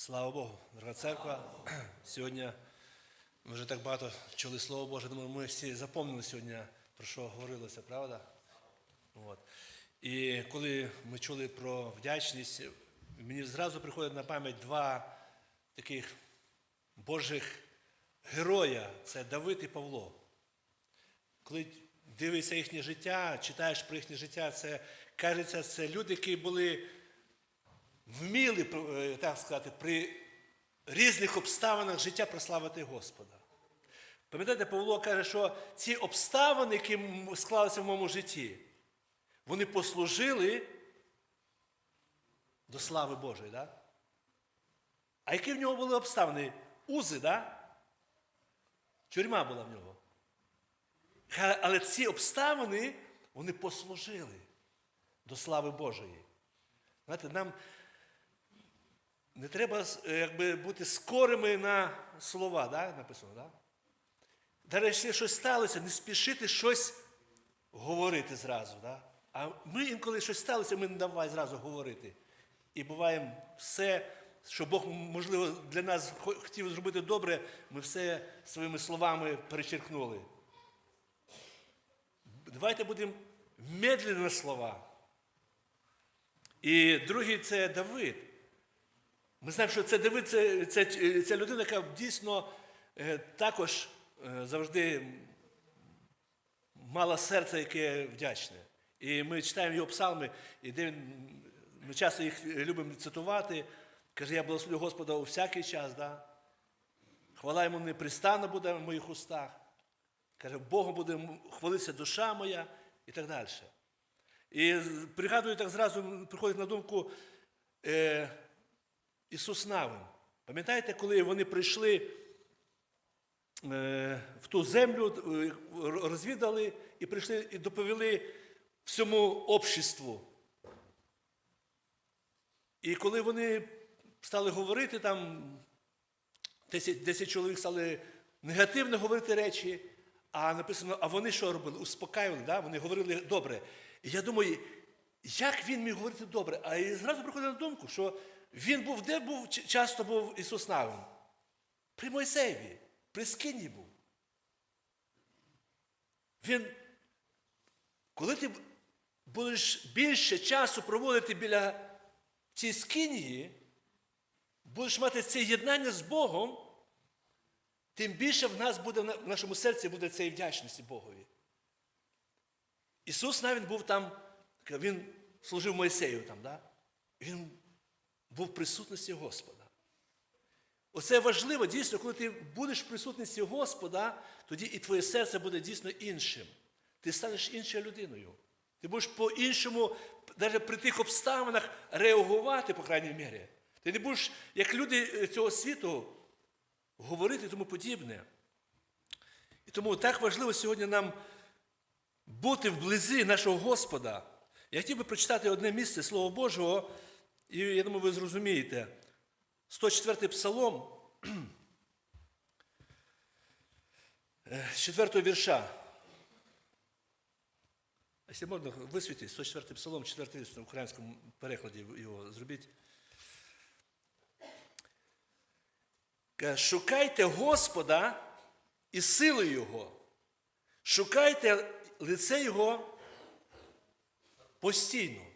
Слава Богу, дорога церква. Сьогодні ми вже так багато чули Слово Боже, думаю, ми всі запомнили сьогодні, про що говорилося, правда? От. І коли ми чули про вдячність, мені зразу приходить на пам'ять два таких Божих героя це Давид і Павло. Коли дивишся їхнє життя, читаєш про їхнє життя, це кажеться, це люди, які були вміли, е, так сказати, при різних обставинах життя прославити Господа. Пам'ятаєте, Павло каже, що ці обставини, які склалися в моєму житті, вони послужили до слави Божої. Да? А які в нього були обставини? Узи, да? Тюрма була в нього. Але ці обставини, вони послужили до слави Божої. Знаєте, нам не треба е, якби, бути скорими на слова, да? написано, да? Якщо щось сталося, не спішити щось говорити зразу. Да? А ми інколи щось сталося, ми не давай зразу говорити. І буває все, що Бог, можливо, для нас хотів зробити добре, ми все своїми словами перечеркнули. Давайте будемо медленно слова. І другий це Давид. Ми знаємо, що це Давид це, це, це людина, яка дійсно е, також е, завжди мала серце, яке вдячне. І ми читаємо його псалми, і де він, ми часто їх любимо цитувати. Каже, я благословлю Господа у всякий час, да? хвала йому непристанно буде в моїх устах. Каже, Богом буде хвалитися душа моя і так далі. І пригадую, так зразу приходить на думку е, Ісус Навин. Пам'ятаєте, коли вони прийшли е, в ту землю, е, розвідали і прийшли і доповіли всьому обществу. І коли вони стали говорити, там 10, 10 чоловік стали негативно говорити речі, а написано, а вони що робили? Успокаювали, да? вони говорили добре. І я думаю, як він міг говорити добре? А і зразу приходить на думку, що він був, де був часто був Ісус Навин? При Мойсеєві, при Скині був. Він, коли ти будеш більше часу проводити біля цієї скинії, будеш мати це єднання з Богом, тим більше в нас буде в нашому серці буде цієї вдячності Богові. Ісус навіть був там, Він служив Моїсею там, да? Він був в присутності Господа. Оце важливо, дійсно, коли ти будеш в присутності Господа, тоді і твоє серце буде дійсно іншим. Ти станеш іншою людиною. Ти будеш по-іншому, навіть при тих обставинах, реагувати, по крайній мірі. Ти не будеш, як люди е, цього світу, говорити тому подібне. І тому так важливо сьогодні нам бути вблизі нашого Господа. Я хотів би прочитати одне місце Слова Божого, і я думаю, ви зрозумієте. 104 псалом, е, з 4 вірша. Якщо можна висвітити, 104 псалом, 4 вірш в українському перекладі його зробіть. Шукайте Господа і сили Його. Шукайте лице Його постійно.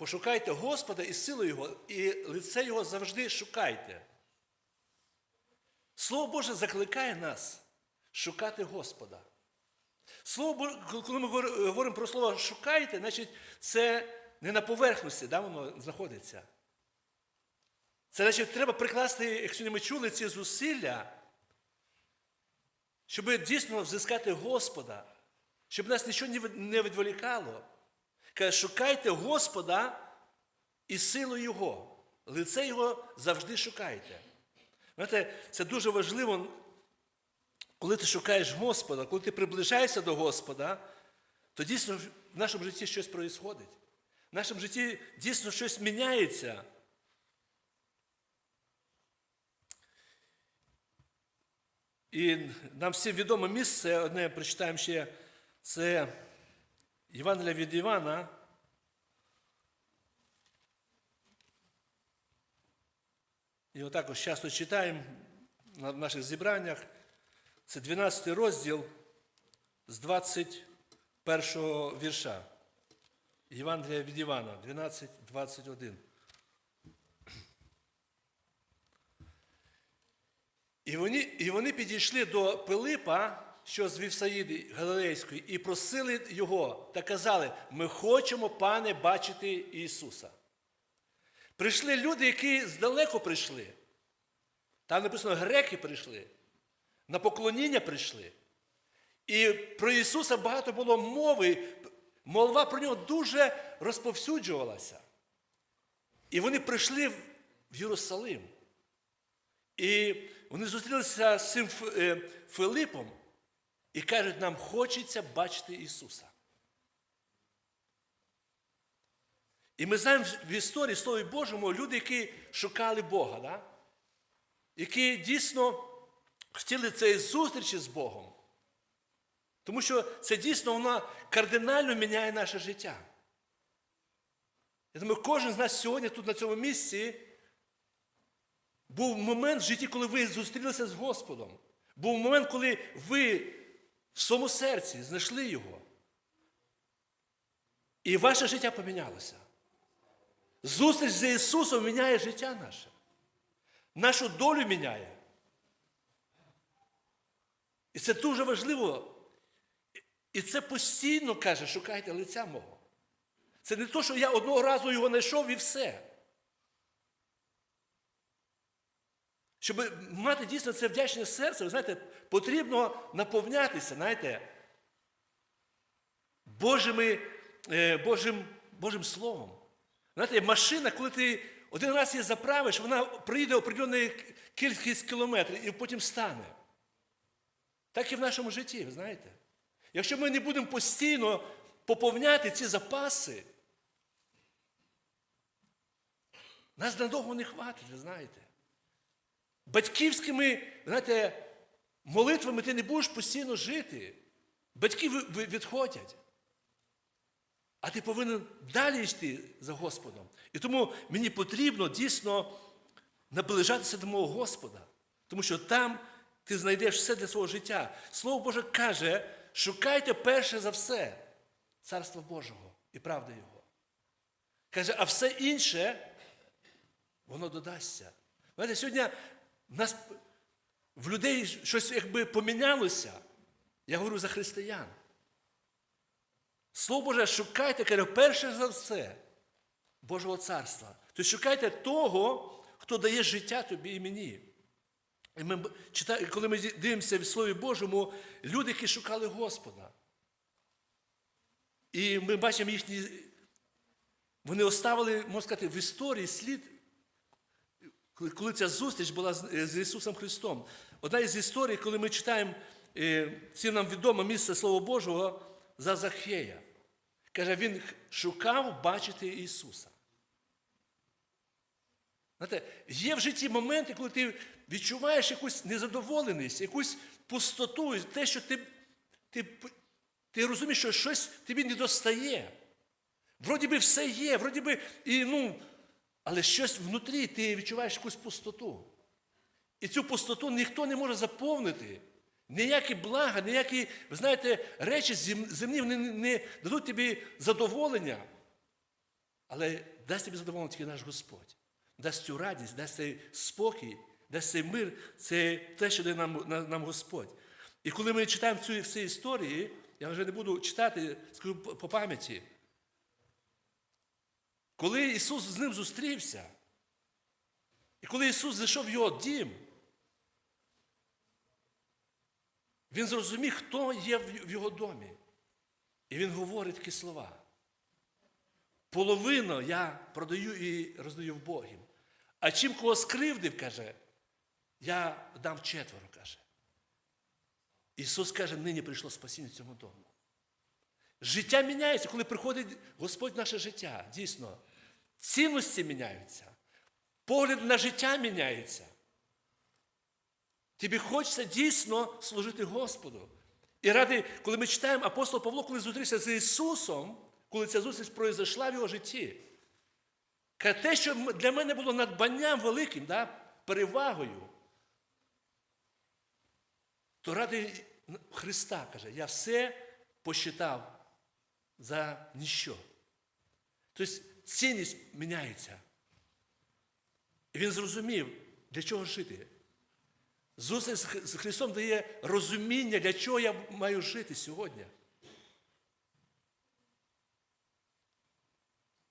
Пошукайте Господа і силу Його, і лице Його завжди шукайте. Слово Боже закликає нас шукати Господа. Слово Боже, коли ми говоримо про слово шукайте, значить це не на поверхності, да, воно знаходиться. Це значить, треба прикласти, як сьогодні ми чули, ці зусилля, щоб дійсно взискати Господа, щоб нас нічого не відволікало. Каже, шукайте Господа і силу Його. Лице Його завжди шукайте. Знаєте, це дуже важливо, коли ти шукаєш Господа, коли ти приближаєшся до Господа, то дійсно в нашому житті щось відбувається. В нашому житті дійсно щось міняється. І нам всім відоме місце, одне прочитаємо ще, це Євангелія від Івана, його також часто читаємо на наших зібраннях. Це 12 розділ з 21 вірша. Євангелія від Івана, 12, 21. І вони, і вони підійшли до Пилипа, що з Вівсаїди Галилейської, і просили його та казали: Ми хочемо, пане, бачити Ісуса. Прийшли люди, які здалеку прийшли. Там написано, греки прийшли, на поклоніння прийшли. І про Ісуса багато було мови, молва про нього дуже розповсюджувалася. І вони прийшли в Єрусалим. І вони зустрілися з цим е, Филипом і кажуть, нам хочеться бачити Ісуса. І ми знаємо в історії Слові Божому люди, які шукали Бога, да? які дійсно хотіли цієї зустрічі з Богом. Тому що це дійсно вона кардинально міняє наше життя. Я думаю, кожен з нас сьогодні тут на цьому місці був момент в житті, коли ви зустрілися з Господом. Був момент, коли ви в своєму серці знайшли Його. І ваше життя помінялося. Зустріч з Ісусом міняє життя наше. Нашу долю міняє. І це дуже важливо. І це постійно каже, шукайте лиця мого. Це не то, що я одного разу його знайшов і все. Щоб мати дійсно це вдячне серце, ви знаєте, потрібно наповнятися, знаєте, Божими, е, Божим, Божим Словом. Знаєте, машина, коли ти один раз її заправиш, вона проїде определену кількість кілометрів і потім стане. Так і в нашому житті, ви знаєте. Якщо ми не будемо постійно поповняти ці запаси, нас надовго не хватить, ви знаєте. Батьківськими, знаєте, молитвами ти не будеш постійно жити. Батьки відходять. А ти повинен далі йти за Господом. І тому мені потрібно дійсно наближатися до мого Господа. Тому що там ти знайдеш все для свого життя. Слово Боже каже, шукайте перше за все Царство Божого і правди Його. Каже, а все інше, воно додасться. Знаєте, сьогодні нас в людей щось якби помінялося. Я говорю за християн. Слово Боже, шукайте, каже, перше за все Божого царства. Тобто шукайте того, хто дає життя тобі і мені. І ми читаємо, коли ми дивимося в Слові Божому, люди, які шукали Господа. І ми бачимо їхні. Вони оставили, можна сказати, в історії слід, коли- ця зустріч була з, Ісусом Христом. Одна із історій, коли ми читаємо, е, всім нам відомо місце Слова Божого за Захея. Каже, він шукав бачити Ісуса. Знаєте, є в житті моменти, коли ти відчуваєш якусь незадоволеність, якусь пустоту, те, що ти, ти, ти розумієш, що щось тобі не достає. Вроді би все є, вроді би, і, ну, але щось внутрі ти відчуваєш якусь пустоту. І цю пустоту ніхто не може заповнити. Ніякі блага, ніякі, ви знаєте, речі зем- земні вони не, дадуть тобі задоволення. Але дасть тобі задоволення тільки наш Господь. Дасть цю радість, дасть цей спокій, дасть цей мир, це те, що дає нам, нам Господь. І коли ми читаємо цю всі історії, я вже не буду читати, скажу по пам'яті. Коли Ісус з ним зустрівся, і коли Ісус зайшов в його дім, Він зрозумів, хто є в його домі. І він говорить такі слова. Половину я продаю і роздаю в Богів. А чим кого скривдив, каже, я дам четверо, каже. Ісус каже, нині прийшло спасіння цьому дому. Життя міняється, коли приходить Господь в наше життя. Дійсно, цінності міняються, погляд на життя міняється. Тобі хочеться дійсно служити Господу. І ради, коли ми читаємо апостол Павло, коли зустрівся з Ісусом, коли ця зустріч произошла в його житті, те, що для мене було надбанням великим, да, перевагою, то ради Христа каже, я все посчитав за ніщо. Тобто цінність міняється. І він зрозумів, для чого жити. Зустріч з Христом дає розуміння, для чого я маю жити сьогодні.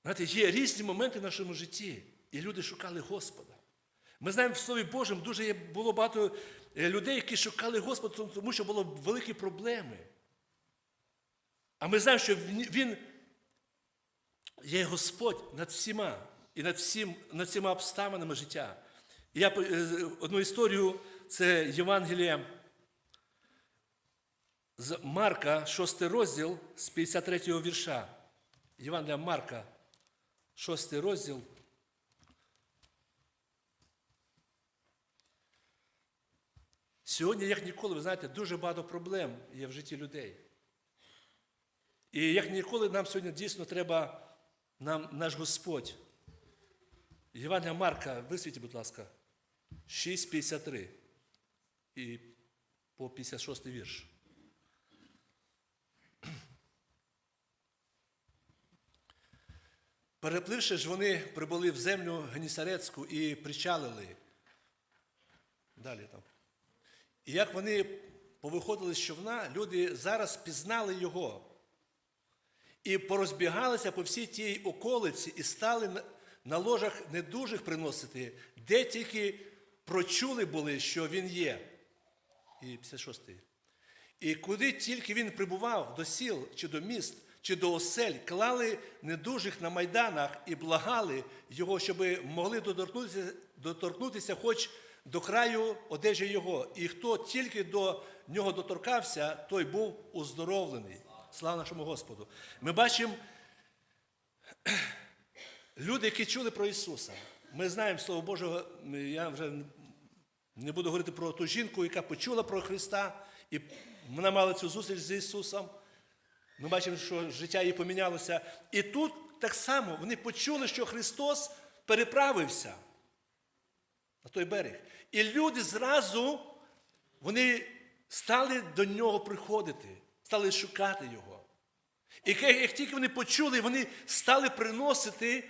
Знаєте, є різні моменти в нашому житті, і люди шукали Господа. Ми знаємо в Слові Божому дуже було багато е, людей, які шукали Господа, тому- що були великі проблеми. А ми знаємо, що Він є Господь над всіма і над, всім, над всіма обставинами життя. Я е, одну історію, це Євангеліє з Марка, 6 розділ з 53 вірша. Євангелія Марка, 6 розділ. Сьогодні, як ніколи, ви знаєте, дуже багато проблем є в житті людей. І як ніколи нам сьогодні дійсно треба нам наш Господь. Євангелія Марка, висвітіть, будь ласка, 6,53 і по 56 вірш. Перепливши ж, вони прибули в землю Генісарецьку і причалили. Далі там. І як вони повиходили з човна, люди зараз пізнали його. І порозбігалися по всій тій околиці і стали на- ложах недужих приносити, де тільки прочули були, що він є. І 56. І куди тільки він прибував до сіл чи до міст, чи до осель, клали недужих на майданах і благали його, щоб могли доторкнутися, доторкнутися хоч до краю одежі його. І хто тільки до нього доторкався, той був уздоровлений. Слава нашому Господу. Ми бачимо люди, які чули про Ісуса. Ми знаємо Слово Боже, я вже не буду говорити про ту жінку, яка почула про Христа, і вона мала цю зустріч з Ісусом. Ми бачимо, що життя її помінялося. І тут так само вони почули, що Христос переправився на той берег. І люди зразу вони стали до нього приходити, стали шукати його. І як тільки вони почули, вони стали приносити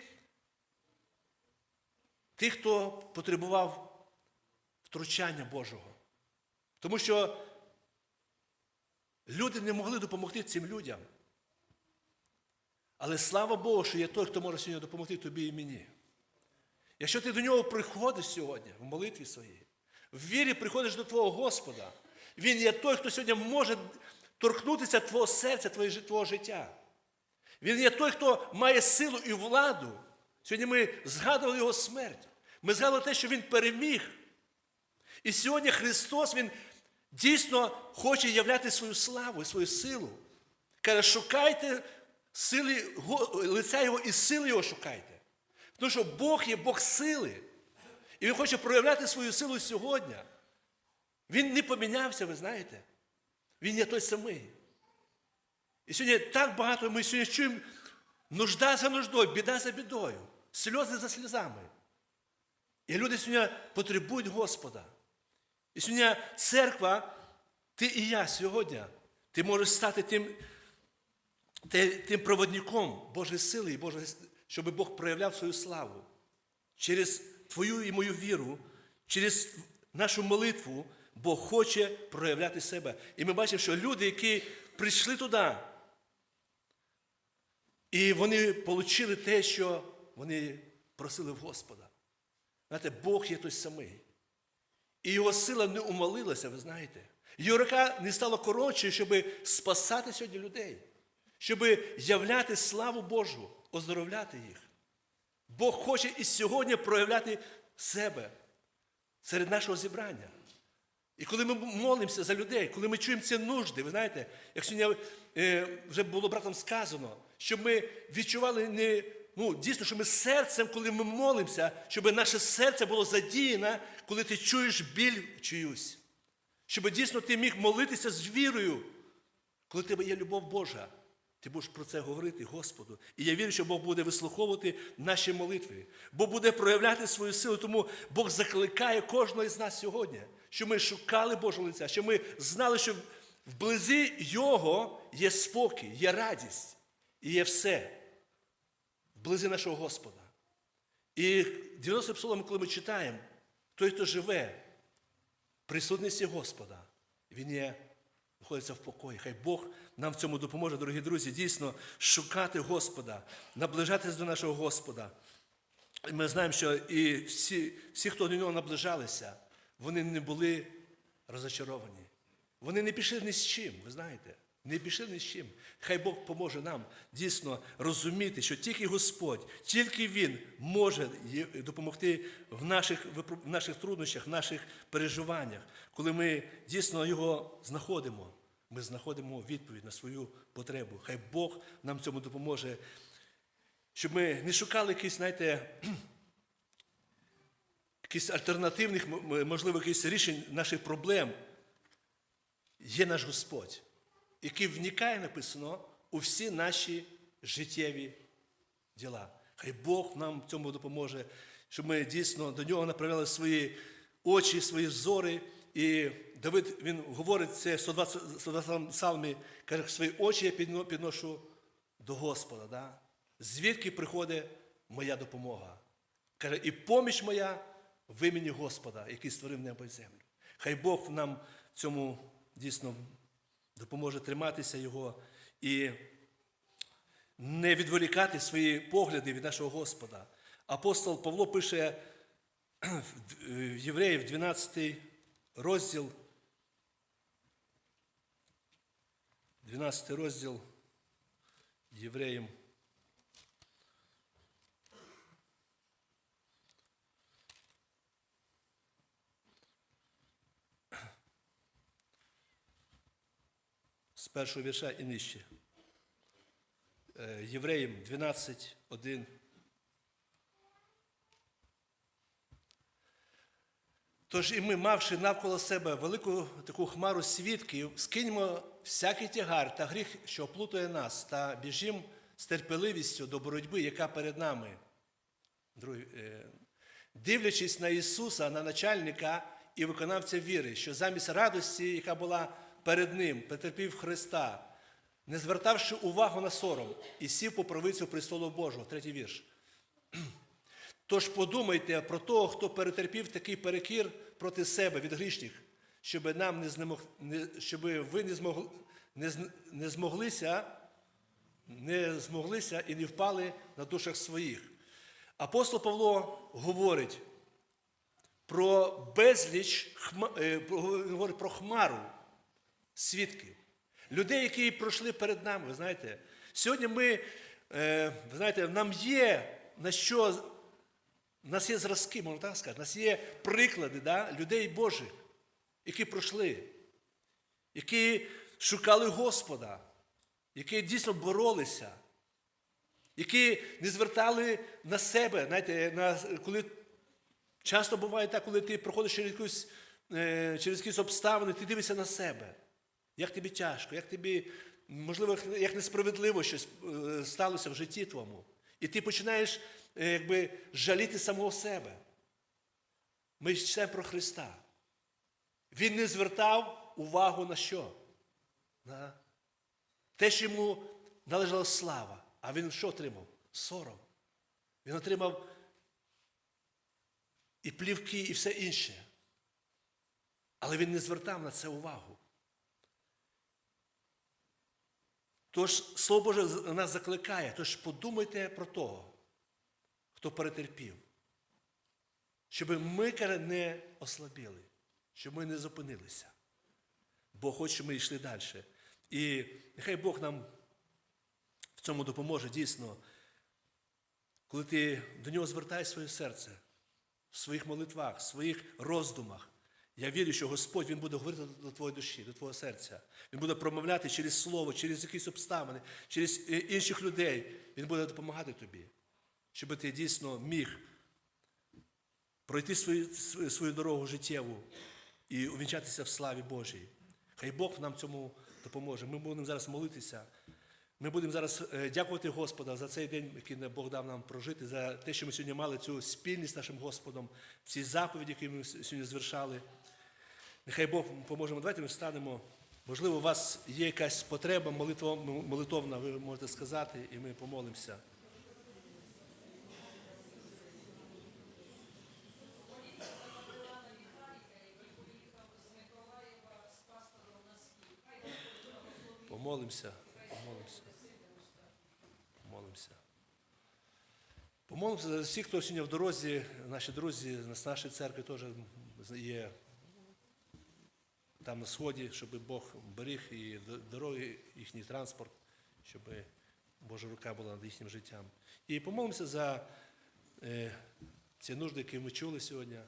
тих, хто потребував втручання Божого. Тому що люди не могли допомогти цим людям. Але слава Богу, що є той, хто може сьогодні допомогти тобі і мені. Якщо ти до нього приходиш сьогодні в молитві своїй, в вірі приходиш до твого Господа, Він є той, хто сьогодні може торкнутися твого серця, твого життя. Він є той, хто має силу і владу. Сьогодні ми згадували його смерть. Ми згадували те, що він переміг. І сьогодні Христос, Він дійсно хоче являти свою славу і свою силу. Каже, шукайте сили, лиця Його і сили Його шукайте. Тому що Бог є Бог сили. І Він хоче проявляти свою силу сьогодні. Він не помінявся, ви знаєте. Він є той самий. І сьогодні так багато ми сьогодні чуємо нужда за нуждою, біда за бідою, сльози за сльозами. І люди сьогодні потребують Господа. І сьогодні церква, ти і я сьогодні, ти можеш стати тим, тим проводником Божої сили, і Божої, щоб Бог проявляв свою славу. Через твою і мою віру, через нашу молитву Бог хоче проявляти себе. І ми бачимо, що люди, які прийшли туди, і вони отримали те, що вони просили в Господа. Знаєте, Бог є той самий. І його сила не умолилася, ви знаєте. Його рука не стала коротшою, щоб спасати сьогодні людей, щоб являти славу Божу, оздоровляти їх. Бог хоче і сьогодні проявляти себе серед нашого зібрання. І коли ми молимося за людей, коли ми чуємо ці нужди, ви знаєте, як сьогодні е, вже було братом сказано, щоб ми відчували не, ну, дійсно, що ми серцем, коли ми молимося, щоб наше серце було задіяне, коли ти чуєш біль чиюсь. Щоб дійсно ти міг молитися з вірою, коли в тебе є любов Божа. Ти будеш про це говорити Господу. І я вірю, що Бог буде вислуховувати наші молитви. Бог буде проявляти свою силу. Тому Бог закликає кожного із нас сьогодні, що ми шукали Божого лиця, що ми знали, що вблизі Його є спокій, є радість і є все. Вблизі нашого Господа. І 90 псалом, коли ми читаємо, той, хто живе в присутності Господа, він є, знаходиться в покої. Хай Бог нам в цьому допоможе, дорогі друзі, дійсно шукати Господа, наближатись до нашого Господа. І Ми знаємо, що і всі, всі, хто до нього наближалися, вони не були розочаровані. Вони не пішли ні з чим, ви знаєте. Не пішли ні з чим. Хай Бог поможе нам дійсно розуміти, що тільки Господь, тільки Він може допомогти в наших, в наших труднощах, в наших переживаннях. Коли ми дійсно його знаходимо, ми знаходимо відповідь на свою потребу. Хай Бог нам цьому допоможе, щоб ми не шукали якісь, знаєте, якісь альтернативних, можливо, якісь рішень наших проблем. Є наш Господь, який вникає, написано, у всі наші життєві діла. Хай Бог нам в цьому допоможе, щоб ми дійсно до нього направляли свої очі, свої взори. І Давид він говорить це в 120 120 псалмі, каже, свої очі я підношу до Господа. Да? Звідки приходить моя допомога? Каже, і поміч моя в імені Господа, який створив небо і землю. Хай Бог нам в цьому дійсно допоможе триматися Його і не відволікати свої погляди від нашого Господа. Апостол Павло пише в Євреїв 12 розділ. 12 розділ Євреїм. Першого вірша і нижче. Євреїм 12, 1. Тож і ми, мавши навколо себе велику таку хмару свідків, скиньмо всякий тягар та гріх, що оплутує нас, та біжім з терпеливістю до боротьби, яка перед нами. Другий, е, Дивлячись на Ісуса, на начальника і виконавця віри, що замість радості, яка була перед Ним, претерпів Христа, не звертавши увагу на сором, і сів по правицю престолу Божого, третій вірш. Тож подумайте про того, хто перетерпів такий перекір проти себе від грішних, щоб нам не знемог, не, щоб ви не, змогли, не, не змоглися, не змоглися і не впали на душах своїх. Апостол Павло говорить про безліч хма- е, говорить про хмару свідків, людей, які пройшли перед нами. Ви знаєте, сьогодні ми, е, ви знаєте, нам є на що, у нас є зразки, можна так сказати, у нас є приклади да, людей Божих, які пройшли, які шукали Господа, які дійсно боролися, які не звертали на себе, знаєте, на, коли часто буває так, коли ти проходиш через якусь, е, через якісь обставини, ти дивишся на себе. Як тобі тяжко, як тобі, можливо, як несправедливо щось е, сталося в житті твоєму. І ти починаєш е, якби, жаліти самого себе. Ми читаємо про Христа. Він не звертав увагу на що? На те, що йому належала слава. А він що отримав? Сором. Він отримав і плівки, і все інше. Але він не звертав на це увагу. Тож Слово Боже нас закликає, тож подумайте про того, хто перетерпів. Щоб ми каже, не ослабіли, щоб ми не зупинилися. Бо хоче, ми йшли далі. І нехай Бог нам в цьому допоможе дійсно, коли ти до нього звертаєш своє серце в своїх молитвах, в своїх роздумах. Я вірю, що Господь Він буде говорити до твоєї душі, до твого серця. Він буде промовляти через слово, через якісь обставини, через е, інших людей. Він буде допомагати тобі, щоб ти дійсно міг пройти свою, свою- дорогу життєву і увінчатися в славі Божій. Хай Бог нам цьому допоможе. Ми будемо зараз молитися. Ми будемо зараз е, дякувати Господа за цей день, який Бог дав нам прожити, за те, що ми сьогодні мали цю спільність з нашим Господом, ці заповіді, які ми сьогодні звершали. Нехай Бог поможе. нам. Давайте ми встанемо. Можливо, у вас є якась потреба молитовна, ви можете сказати, і ми помолимося. Помолимося, помолимося. Помолимося. Помолимося за всіх, хто сьогодні в дорозі, наші друзі з нашої церкви теж є там на сході, щоб Бог беріг і дороги, їхній транспорт, щоб Божа рука була над їхнім життям. І помолимося за е, ці нужди, які ми чули сьогодні,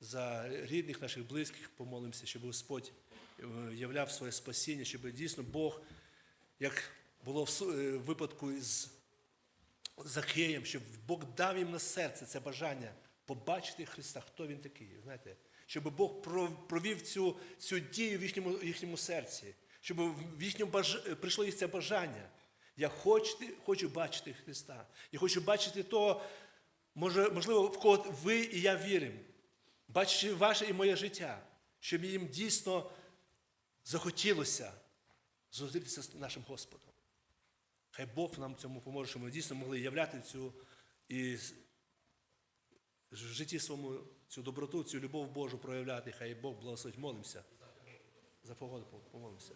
за рідних наших близьких помолимося, щоб Господь е, являв своє спасіння, щоб дійсно Бог, як було в е, випадку із Захеєм, щоб Бог дав їм на серце це бажання побачити Христа, хто він такий. Знаєте, щоб Бог провів цю, цю дію в їхньому, їхньому серці, щоб в їхньому баж... прийшло їх це бажання. Я хочу, хочу бачити Христа. Я хочу бачити того, може, можливо, в кого ви і я віримо, бачачи ваше і моє життя, щоб їм дійсно захотілося зустрітися з нашим Господом. Хай Бог нам цьому поможе, щоб ми дійсно могли являти цю і в житті своєму цю доброту, цю любов Божу проявляти. Хай Бог благословить. Молимося. За погоду помолимося.